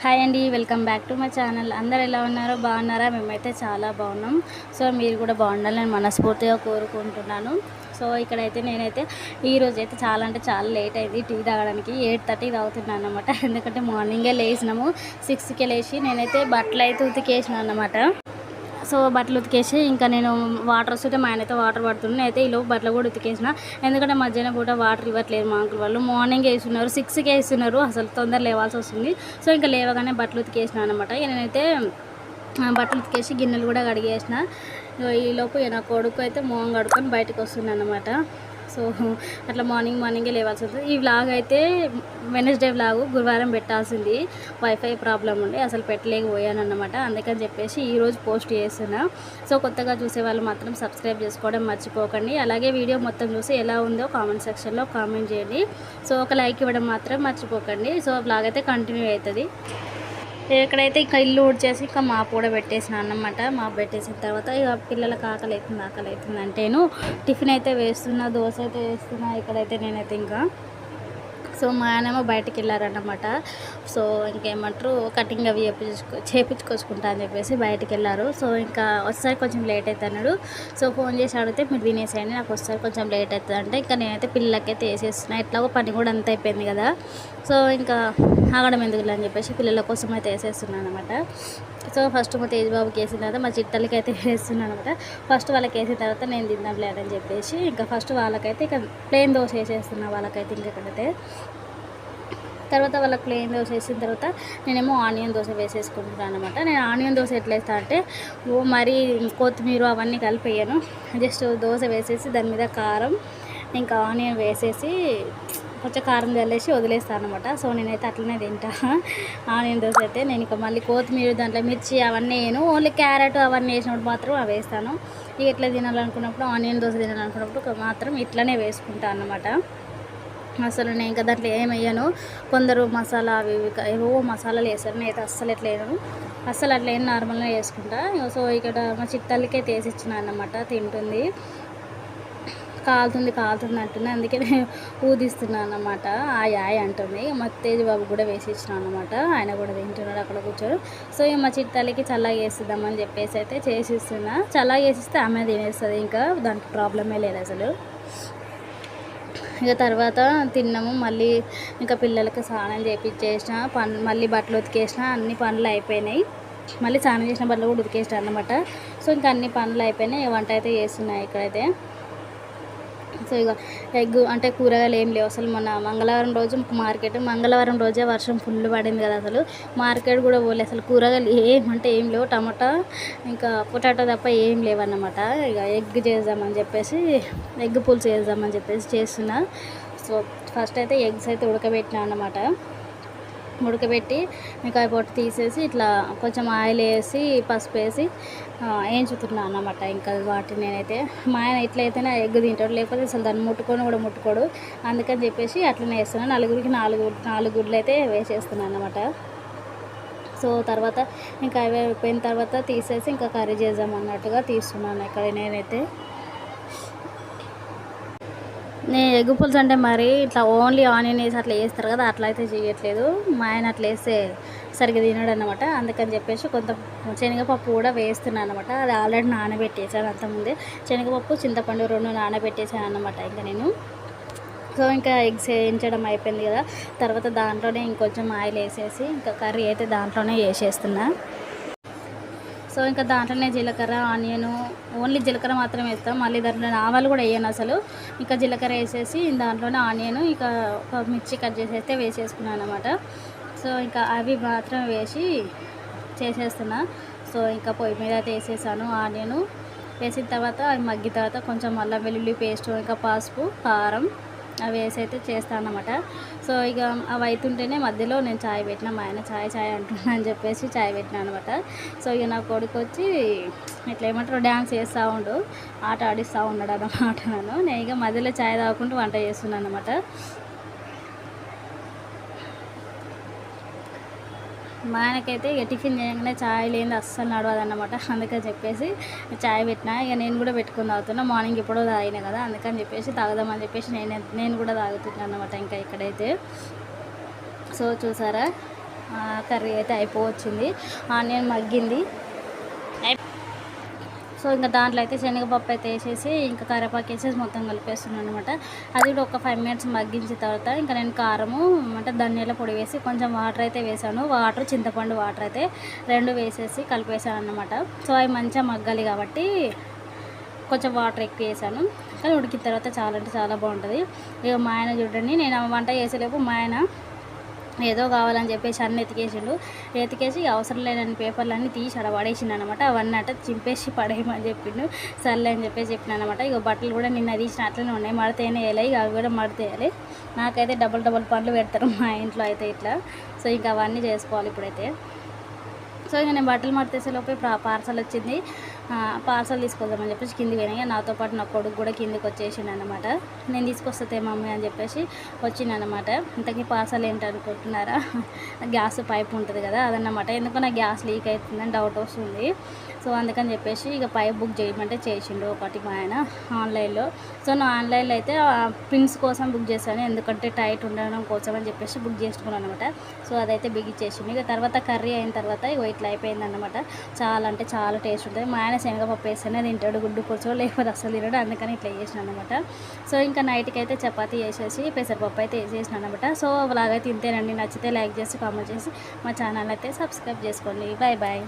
Hi అండి welcome back to my channel. అందరు ఎలా ఉన్నారో బాగున్నారా? మేమైతే చాలా బాగున్నాం. సో మీరు కూడా బాగుండాలని మనస్ఫూర్తిగా కోరుకుంటున్నాను. సో ఇక్కడైతే నేనైతే ఈ అయితే చాలా అంటే చాలా లేట్ అయింది. టీ తాగడానికి ఎయిట్ థర్టీ తాగుతున్నాను అనమాట ఎందుకంటే మార్నింగే లేచినాము. సిక్స్కి లేచి నేనైతే బట్టలు అయితే ఉతికేసిన అన్నమాట. సో బట్టలు ఉతికేసి ఇంకా నేను వాటర్ వస్తుంటే మా ఆయన అయితే వాటర్ పడుతున్నాను అయితే ఈ లోపు బట్టలు కూడా ఉతికేసిన. ఎందుకంటే మధ్యాహ్నం పూట వాటర్ ఇవ్వట్లేదు మా అంకుల్ వాళ్ళు. మార్నింగ్ వేస్తున్నారు సిక్స్కి వేస్తున్నారు. అసలు తొందర లేవాల్సి వస్తుంది. సో ఇంకా లేవగానే బట్టలు ఉతికేసిన అనమాట నేనైతే బట్టలు ఉతికేసి గిన్నెలు కూడా కడిగేసిన. ఈ ఈలోపు నా కొడుకు అయితే మొహం కడుక్కొని బయటకు వస్తున్నాను అనమాట సో అట్లా మార్నింగ్ మార్నింగే లేవాల్సి వస్తుంది ఈ వ్లాగ్ అయితే వెనస్డే వ్లాగ్ గురువారం పెట్టాల్సింది. వైఫై ప్రాబ్లం ఉండి అసలు పెట్టలేకపోయాను అనమాట అందుకని చెప్పేసి ఈరోజు పోస్ట్ చేస్తున్నా. సో కొత్తగా చూసే వాళ్ళు మాత్రం సబ్స్క్రైబ్ చేసుకోవడం మర్చిపోకండి. అలాగే వీడియో మొత్తం చూసి ఎలా ఉందో కామెంట్ సెక్షన్లో కామెంట్ చేయండి. సో ఒక లైక్ ఇవ్వడం మాత్రం మర్చిపోకండి. సో వ్లాగ్ అయితే కంటిన్యూ అవుతుంది. ఎక్కడైతే ఇంకా ఇల్లు ఊడ్చేసి ఇంకా మాపు కూడా పెట్టేసిన అన్నమాట. మాపు పెట్టేసిన తర్వాత ఇక పిల్లలకు ఆకలి అవుతుంది ఆకలి అవుతుంది అంటేను. టిఫిన్ అయితే వేస్తున్నా దోశ అయితే వేస్తున్నా ఇక్కడైతే నేనైతే ఇంకా సో మా ఆయనేమో బయటికి వెళ్ళారన్నమాట. సో ఇంకేమంటారు కటింగ్ అవి చేపించుకో చేపించుకొచ్చుకుంటా అని చెప్పేసి బయటకు వెళ్ళారు. సో ఇంకా ఒకసారి కొంచెం లేట్ అవుతున్నాడు సో ఫోన్ చేసి అడిగితే మీరు తినేసేయండి నాకు ఒకసారి కొంచెం లేట్ అవుతుంది అంటే ఇంకా నేనైతే పిల్లలకైతే వేసేస్తున్నా. ఎట్లాగో పని కూడా అంత అయిపోయింది కదా. సో ఇంకా ఆగడం ఎందుకు అని చెప్పేసి పిల్లల కోసం అయితే వేసేస్తున్నాను అనమాట సో ఫస్ట్ మా తేజ్బాబుకి వేసిన తర్వాత మా చిట్టలకి అయితే వేస్తున్నాను అనమాట. ఫస్ట్ వాళ్ళకి వేసిన తర్వాత నేను తిందాం లేదని చెప్పేసి ఇంకా ఫస్ట్ వాళ్ళకైతే ఇక ప్లేన్ దోశ వేసేస్తున్నా వాళ్ళకైతే ఇంకెక్కడైతే తర్వాత వాళ్ళకి ప్లేన్ దోశ వేసిన తర్వాత నేనేమో ఆనియన్ దోశ వేసేసుకుంటున్నాను అనమాట. నేను ఆనియన్ దోశ ఎట్లా వేస్తా అంటే ఓ మరీ కొత్తిమీర అవన్నీ కలిపేయను జస్ట్ దోశ వేసేసి దాని మీద కారం ఇంకా ఆనియన్ వేసేసి కొంచెం కారం చల్లేసి వదిలేస్తాను అనమాట సో నేనైతే అట్లనే తింటా. ఆనియన్ దోశ అయితే నేను ఇక మళ్ళీ కొత్తిమీర దాంట్లో మిర్చి అవన్నీ వేయను ఓన్లీ క్యారెట్ అవన్నీ వేసినప్పుడు మాత్రం అవి వేస్తాను. ఇక ఎట్లా తినాలనుకున్నప్పుడు ఆనియన్ దోశ తినాలనుకున్నప్పుడు మాత్రం ఇట్లనే వేసుకుంటాను అన్నమాట. అసలు నేను ఇంకా దాంట్లో ఏం వేయను. కొందరు మసాలా అవి ఇవి ఏవో మసాలాలు వేస్తారు. అయితే అస్సలు ఎట్లా వేయను. అస్సలు అట్లా ఏం నార్మల్గా వేసుకుంటా. సో ఇక్కడ మా చిట్టలకే తీసి ఇచ్చిన అన్నమాట. తింటుంది. కాలుతుంది కాలుతుంది అంటుంది అందుకే నేను ఊదిస్తున్నాను అనమాట ఆ యాయ్ అంటుంది. మా తేజ్ బాబు కూడా వేసి ఇచ్చిన అనమాట ఆయన కూడా తింటున్నాడు అక్కడ కూర్చోడు. సో ఇక మా చిట్టాలకి చల్లగా వేసిద్దామని చెప్పేసి అయితే చేసిస్తున్నా. చల్లగా వేసిస్తే ఆమె తినేస్తుంది ఇంకా దానికి ప్రాబ్లమే లేదు అసలు. ఇక తర్వాత తిన్నాము మళ్ళీ ఇంకా పిల్లలకి స్నానం చేపించేసిన పన్ మళ్ళీ బట్టలు ఉతికేసిన అన్ని పనులు అయిపోయినాయి. మళ్ళీ స్నానం చేసిన బట్టలు కూడా ఉతికేసిన అనమాట సో ఇంకా అన్ని పనులు అయిపోయినాయి వంట అయితే చేస్తున్నాయి ఇక్కడైతే. సో ఇక ఎగ్ అంటే కూరగాయలు ఏం లేవు. అసలు మొన్న మంగళవారం రోజు మార్కెట్ మంగళవారం రోజే వర్షం ఫుల్ పడింది కదా అసలు. మార్కెట్ కూడా పోలే. అసలు కూరగాయలు ఏం అంటే ఏం లేవు. టమాటా ఇంకా పొటాటో తప్ప ఏం లేవన్నమాట. ఇక ఎగ్ చేద్దామని చెప్పేసి ఎగ్ పులుసు చేద్దామని చెప్పేసి చేస్తున్నా. సో ఫస్ట్ అయితే ఎగ్స్ అయితే ఉడకబెట్టినా అన్నమాట. ఉడకబెట్టి ఇంకా అవి పొట్టు తీసేసి ఇట్లా కొంచెం ఆయిల్ వేసి పసుపు వేసి వేయించుతున్నాను అన్నమాట. ఇంకా వాటిని నేనైతే మా ఆయన ఇట్లయితేనే ఎగ్ తింటాడు లేకపోతే అసలు దాన్ని ముట్టుకొని కూడా ముట్టుకోడు. అందుకని చెప్పేసి అట్లనే వేస్తున్నాను నలుగురికి నాలుగు నాలుగు గుడ్లు అయితే వేసేస్తున్నాను అన్నమాట. సో తర్వాత ఇంకా అవి అయిపోయిన తర్వాత తీసేసి ఇంకా కర్రీ చేద్దాం అన్నట్టుగా తీస్తున్నాను ఇక్కడ నేనైతే. నేను ఎగ్ పులుసు అంటే మరి ఇట్లా ఓన్లీ ఆనియన్ వేసి అట్లా వేస్తారు కదా అట్లా అయితే చేయట్లేదు. మా ఆయన అట్లా వేస్తే సరిగ్గా తినడు అనమాట అందుకని చెప్పేసి కొంత శనగపప్పు కూడా వేస్తున్నాను అనమాట అది ఆల్రెడీ నానబెట్టేసాను అంతకుముందే శనగపప్పు చింతపండు రెండు నానబెట్టేసాను అనమాట ఇంకా నేను. సో ఇంకా ఎగ్స్ వేయించడం అయిపోయింది కదా. తర్వాత దాంట్లోనే ఇంకొంచెం ఆయిల్ వేసేసి ఇంకా కర్రీ అయితే దాంట్లోనే వేసేస్తున్నా. సో ఇంకా దాంట్లోనే జీలకర్ర ఆనియన్ ఓన్లీ జీలకర్ర మాత్రమే వేస్తాం. మళ్ళీ దాంట్లో ఆవాలు కూడా వేయను అసలు. ఇంకా జీలకర్ర వేసేసి దాంట్లోనే ఆనియన్ ఇంకా ఒక మిర్చి కట్ చేసేస్తే వేసేసుకున్నాను అనమాట సో ఇంకా అవి మాత్రం వేసి చేసేస్తున్నా. సో ఇంకా పొయ్యి మీద అయితే వేసేసాను ఆనియన్. వేసిన తర్వాత అవి మగ్గిన తర్వాత కొంచెం అల్లం వెల్లుల్లి పేస్ట్ ఇంకా పసుపు కారం అవి వేసి అయితే చేస్తాను అనమాట సో ఇక అవి అవుతుంటేనే మధ్యలో నేను చాయ్ పెట్టిన మా ఆయన చాయ్ చాయ్ అంటున్నా అని చెప్పేసి చాయ్ పెట్టినా అనమాట సో ఇక నా కొడుకు వచ్చి ఇట్లా ఏమంటారు డ్యాన్స్ చేస్తూ ఉండు ఆట ఆడిస్తూ ఉన్నాడు అన్నమాట నన్ను. నేను ఇక మధ్యలో చాయ్ తాగుకుంటూ వంట చేస్తున్నాను అనమాట మా ఆయనకైతే ఇక టిఫిన్ చేయగానే చాయ్ లేని అస్సలు నడవదన్నమాట. అందుకని చెప్పేసి చాయ్ పెట్టినా. ఇక నేను కూడా పెట్టుకుని తాగుతున్నా. మార్నింగ్ ఎప్పుడో తాగినా కదా. అందుకని చెప్పేసి తాగుదామని చెప్పేసి నేను నేను కూడా తాగుతున్నాను అనమాట ఇంకా ఇక్కడైతే. సో చూసారా? కర్రీ అయితే అయిపోవచ్చింది. ఆనియన్ మగ్గింది. సో ఇంకా దాంట్లో అయితే శనగపప్పు అయితే వేసేసి ఇంకా కరివేపాకు వేసేసి మొత్తం కలిపేస్తున్నాను అనమాట అది కూడా ఒక ఫైవ్ మినిట్స్ మగ్గించిన తర్వాత ఇంకా నేను కారము అంటే ధనియాల పొడి వేసి కొంచెం వాటర్ అయితే వేసాను. వాటర్ చింతపండు వాటర్ అయితే రెండు వేసేసి కలిపేసాను అనమాట సో అవి మంచిగా మగ్గాలి కాబట్టి కొంచెం వాటర్ ఎక్కువ వేసాను. కానీ ఉడికిన తర్వాత చాలా అంటే చాలా బాగుంటుంది. ఇక మా ఆయన చూడండి నేను ఆ వంట చేసేలేపు మా ఆయన ఏదో కావాలని చెప్పేసి అన్ని ఎతికేసిండు. ఎతికేసి ఇక అవసరం లేనని పేపర్లన్నీ తీసి అడ పడేసిండు అనమాట అవన్నీ అట్ట చింపేసి పడేయమని చెప్పిండు. సర్లే అని చెప్పేసి చెప్పిన అనమాట ఇక బట్టలు కూడా నిన్న తీసిన అట్లనే ఉన్నాయి. మడతేనే వేయాలి. ఇక అవి కూడా మడతేయాలి నాకైతే డబుల్ డబుల్ పనులు పెడతారు మా ఇంట్లో అయితే ఇట్లా. సో ఇంకా అవన్నీ చేసుకోవాలి ఇప్పుడైతే. సో ఇంకా నేను బట్టలు మడతేసే లోపే పార్సల్ వచ్చింది. పార్సల్ తీసుకొద్దామని చెప్పేసి కింది పోయినాయి నాతో పాటు నా కొడుకు కూడా కిందికి వచ్చేసిండు అనమాట నేను తీసుకొస్తే మమ్మీ అని చెప్పేసి వచ్చిందనమాట ఇంతకీ పార్సల్ ఏంటి అనుకుంటున్నారా గ్యాస్ పైప్ ఉంటుంది కదా అదన్నమాట. ఎందుకు నా గ్యాస్ లీక్ అవుతుందని డౌట్ వస్తుంది. సో అందుకని చెప్పేసి ఇక పైప్ బుక్ చేయమంటే చేసిండు ఒకటి మా ఆయన ఆన్లైన్లో. సో నా ఆన్లైన్లో అయితే పిన్స్ కోసం బుక్ చేశాను. ఎందుకంటే టైట్ ఉండడం కోసం అని చెప్పేసి బుక్ చేసుకున్నాను అనమాట సో అదైతే బిగిచ్చేసిండు. ఇక తర్వాత కర్రీ అయిన తర్వాత ఇక ఇట్లా అయిపోయింది అనమాట చాలా అంటే చాలా టేస్ట్ ఉంటుంది. మా ఆయన శనగపప్పు వేస్తేనే తింటాడు గుడ్డు పులుసు లేకపోతే అసలు తినడు అందుకని ఇట్లా చేసినాను అనమాట సో ఇంకా నైట్కి అయితే చపాతీ వేసేసి పెసరపప్పు అయితే వేసేసిన అనమాట సో అలాగైతే ఇంతేనండి. నచ్చితే లైక్ చేసి కామెంట్ చేసి మా ఛానల్ అయితే సబ్స్క్రైబ్ చేసుకోండి. Bye bye